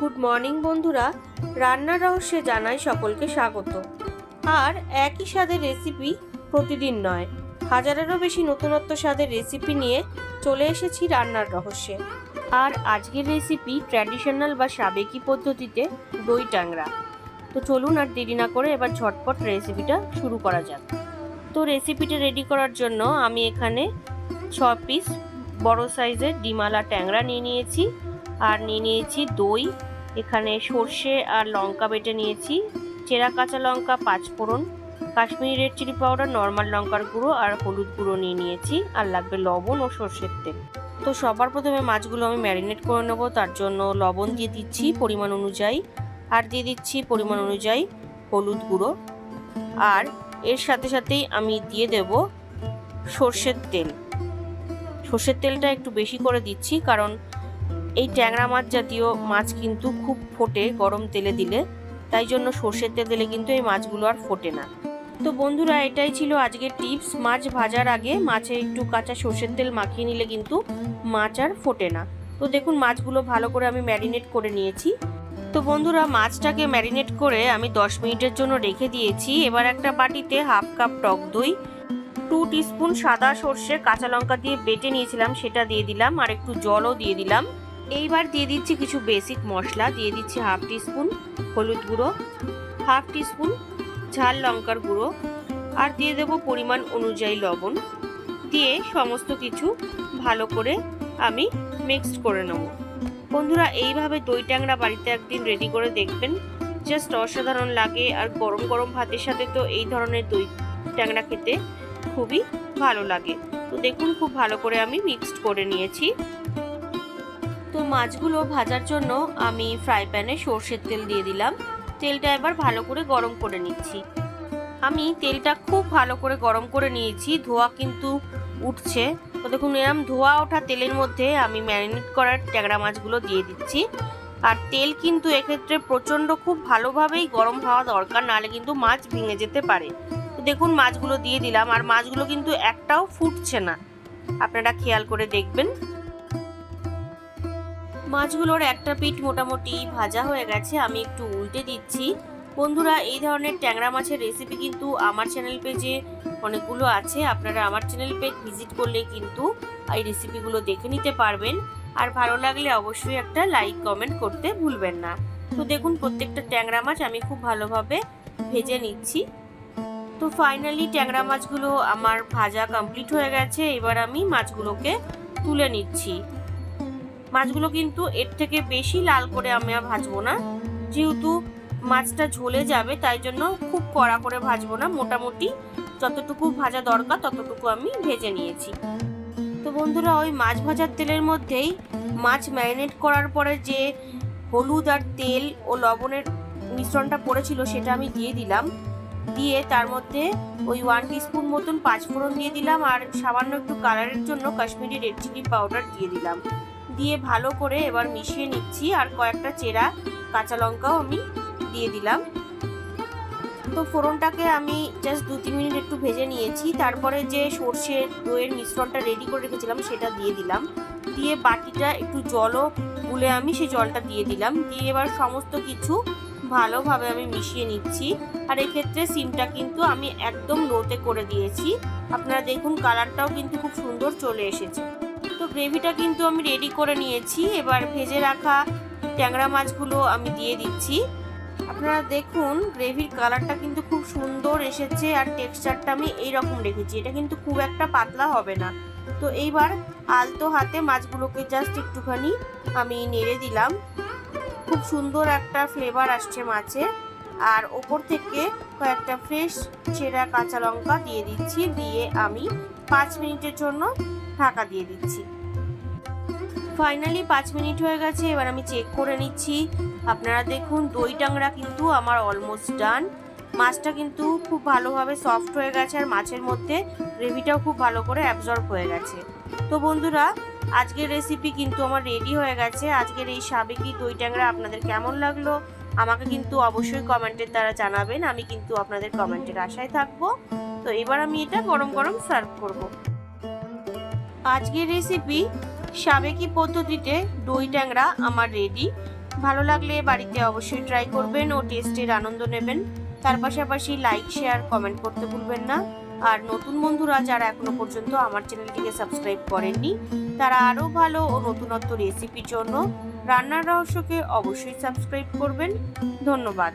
Good morning বন্ধুরা। রান্নার রহস্যে জানাই সকলকে স্বাগত। আর একই স্বাদের রেসিপি প্রতিদিন নয়, হাজারেরও বেশি নতুনত্ব স্বাদের রেসিপি নিয়ে চলে এসেছি রান্নার রহস্যে। আর আজকের রেসিপি ট্র্যাডিশনাল বা সাবেকি পদ্ধতিতে দই ট্যাংরা। তো চলুন আর দেরি না করে এবার ঝটপট রেসিপিটা শুরু করা যাক। তো রেসিপিটা রেডি করার জন্য আমি এখানে ছ পিস বড় সাইজের ডিমালা ট্যাংরা নিয়ে নিয়েছি। আর নিয়ে নিয়েছি দই, এখানে সর্ষে আর লঙ্কা বেটে নিয়েছি, চেরা কাঁচা লঙ্কা, পাঁচ ফোড়ন, Kashmiri red chili powder normal লঙ্কার গুঁড়ো আর হলুদ গুঁড়ো নিয়ে নিয়েছি, আর লাগবে লবণ ও সর্ষের তেল। তো সবার প্রথমে মাছগুলো আমি ম্যারিনেট করে নেব, তার জন্য লবণ দিয়ে দিচ্ছি পরিমাণ অনুযায়ী, আর দিয়ে দিচ্ছি পরিমাণ অনুযায়ী হলুদ গুঁড়ো। আর এর সাথে সাথেই আমি দিয়ে দেব সর্ষের তেল। সর্ষের তেলটা একটু বেশি করে দিচ্ছি, কারণ এই ট্যাংরা মাছ জাতীয় মাছ কিন্তু খুব ফোটে গরম তেলে দিলে। তাই জন্য সর্ষের তেল দিলে কিন্তু এই মাছগুলো আর ফোটে না। তো বন্ধুরা, এটাই ছিল আজকের টিপস। মাছ ভাজার আগে মাছে একটু কাঁচা সর্ষের তেল মাখিয়ে নিলে কিন্তু মাছ আর ফোটে না। তো দেখুন, মাছগুলো ভালো করে আমি ম্যারিনেট করে নিয়েছি। তো বন্ধুরা, মাছটাকে ম্যারিনেট করে আমি 10 মিনিটের জন্য রেখে দিয়েছি। এবার একটা বাটিতে হাফ কাপ টক দই, টু টিস্পুন সাদা সর্ষে, কাঁচা লঙ্কা দিয়ে বেটে নিয়েছিলাম, সেটা দিয়ে দিলাম। আর একটু জলও দিয়ে দিলাম। এইবার দিয়ে দিচ্ছি কিছু বেসিক মশলা। দিয়ে দিচ্ছি হাফ টিস্পুন হলুদ গুঁড়ো হাফ টিস্পুন ঝাল লঙ্কার গুঁড়ো আর দিয়ে দেব পরিমাণ অনুযায়ী লবণ। দিয়ে সমস্ত কিছু ভালো করে আমি মিক্সড করে নেব। বন্ধুরা, এইভাবে দই ট্যাংরা বাড়িতে একদিন রেডি করে দেখবেন। জাস্ট অসাধারণ লাগে আর গরম গরম ভাতের সাথে তো এই ধরনের দই ট্যাংরা খেতে খুবই ভালো লাগে। তো দেখুন, খুব ভালো করে আমি মিক্সড করে নিয়েছি। তো মাছগুলো ভাজার জন্য আমি ফ্রাই প্যানে সর্ষের তেল দিয়ে দিলাম। তেলটা এবার ভালো করে গরম করে নিচ্ছি। আমি তেলটা খুব ভালো করে গরম করে নিয়েছি, ধোয়া কিন্তু উঠছে। তো দেখুন, এরম ধোয়া ওঠা তেলের মধ্যে আমি ম্যারিনেট করার ট্যাংরা মাছগুলো দিয়ে দিচ্ছি। আর তেল কিন্তু এক্ষেত্রে প্রচণ্ড খুব ভালোভাবেই গরম হওয়া দরকার, নাহলে কিন্তু মাছ ভেঙে যেতে পারে। তো দেখুন, মাছগুলো দিয়ে দিলাম। আর মাছগুলো কিন্তু একটাও ফুটছে না। আপনারা খেয়াল করে দেখবেন। মাছগুলোর একটা পিঠ মোটামুটি ভাজা হয়ে গেছে, আমি একটু উল্টে দিচ্ছি। বন্ধুরা, এই ধরনের ট্যাংরা মাছের রেসিপি কিন্তু আমার চ্যানেল পেজে অনেকগুলো আছে, আপনারা আমার চ্যানেল পেজ ভিজিট করলে কিন্তু এই রেসিপিগুলো দেখে নিতে পারবেন। আর ভালো লাগলে অবশ্যই একটা লাইক কমেন্ট করতে ভুলবেন না। তো দেখুন, প্রত্যেকটা ট্যাংরা মাছ আমি খুব ভালোভাবে ভেজে নিচ্ছি। তো ফাইনালি ট্যাংরা মাছগুলো আমার ভাজা কমপ্লিট হয়ে গেছে, এবার আমি মাছগুলোকে তুলে নিচ্ছি। মাছগুলো কিন্তু এর থেকে বেশি লাল করে আমি আর ভাজবো না। যেহেতু মাছটা ঝোলে যাবে, তাই জন্য খুব কড়া করে ভাজবো না। মোটামুটি যতটুকু ভাজা দরকার, ততটুকু আমি ভেজে নিয়েছি। তো বন্ধুরা, ওই মাছ ভাজার তেলের মধ্যেই মাছ ম্যারিনেট করার পরে যে হলুদ আর তেল ও লবণের মিশ্রণটা পড়েছিল, সেটা আমি দিয়ে দিলাম। দিয়ে তার মধ্যে ওই ওয়ান টিস্পুন মতন পাঁচফোড়ন দিয়ে দিলাম আর সামান্য একটু কালারের জন্য কাশ্মীরি রেড চিলি পাউডার দিয়ে দিলাম। দিয়ে ভালো করে এবার মিশিয়ে নিচ্ছি আর কয়েকটা চেরা কাঁচা লঙ্কাও আমি দিয়ে দিলাম। তো ফোড়নটাকে আমি জাস্ট দু তিন মিনিট একটু ভেজে নিয়েছি। তারপরে যে সর্ষের দইয়ের মিশ্রণটা রেডি করে রেখেছিলাম সেটা দিয়ে দিলাম। দিয়ে বাটিটা একটু জলও গুলে আমি সেই জলটা দিয়ে দিলাম। দিয়ে এবার সমস্ত কিছু ভালোভাবে আমি মিশিয়ে নিচ্ছি। আর এক্ষেত্রে সিমটা কিন্তু আমি একদম লোতে করে দিয়েছি। আপনারা দেখুন কালারটাও কিন্তু খুব সুন্দর চলে এসেছে। তো গ্রেভিটা কিন্তু আমি রেডি করে নিয়েছি। এবার ভেজে রাখা ট্যাংরা মাছগুলো আমি দিয়ে দিচ্ছি। আপনারা দেখুন গ্রেভির কালারটা কিন্তু খুব সুন্দর এসেছে আর টেক্সচারটা আমি এই রকম রেখেছি। এটা কিন্তু খুব একটা পাতলা হবে না। তো এইবার আলতো হাতে মাছগুলোকে জাস্ট একটুখানি আমি নেড়ে দিলাম। খুব সুন্দর একটা ফ্লেভার আসছে মাছে। আর ওপর থেকে কয়েকটা ফ্রেশ চেরা কাঁচা লঙ্কা দিয়ে দিচ্ছি, দিয়ে আমি পাঁচ মিনিটের জন্য ঢাকা দিয়ে দিচ্ছি। ফাইনালি পাঁচ মিনিট হয়ে গেছে, এবার আমি চেক করে নিচ্ছি। আপনারা দেখুন, দই টাংরা কিন্তু আমার অলমোস্ট ডান মাছটা কিন্তু খুব ভালোভাবে সফট হয়ে গেছে, আর মাছের মধ্যে গ্রেভিটাও খুব ভালো করে অ্যাবজর্ব হয়ে গেছে। তো বন্ধুরা, আজকের রেসিপি কিন্তু আমার রেডি হয়ে গেছে। আজকের এই সাবেকি দই ট্যাংরা আপনাদের কেমন লাগল? আমাকে কিন্তু অবশ্যই কমেন্টের দ্বারা জানাবেন, আমি কিন্তু আপনাদের কমেন্টের আশায় থাকব। তো এবার আমি এটা গরম গরম সার্ভ করব। আজকের রেসিপি সাবেকি পদ্ধতিতে দই ট্যাংরা আমার রেডি ভালো লাগলে বাড়িতে অবশ্যই ট্রাই করবেন ও টেস্টের আনন্দ নেবেন। তার পাশাপাশি লাইক শেয়ার কমেন্ট করতে ভুলবেন না। আর নতুন বন্ধুরা যারা এখনও পর্যন্ত আমার চ্যানেলটিকে সাবস্ক্রাইব করেননি, তারা আরও ভালো ও নতুনত্ব রেসিপির জন্য রান্নার রহস্যকে অবশ্যই সাবস্ক্রাইব করবেন। ধন্যবাদ।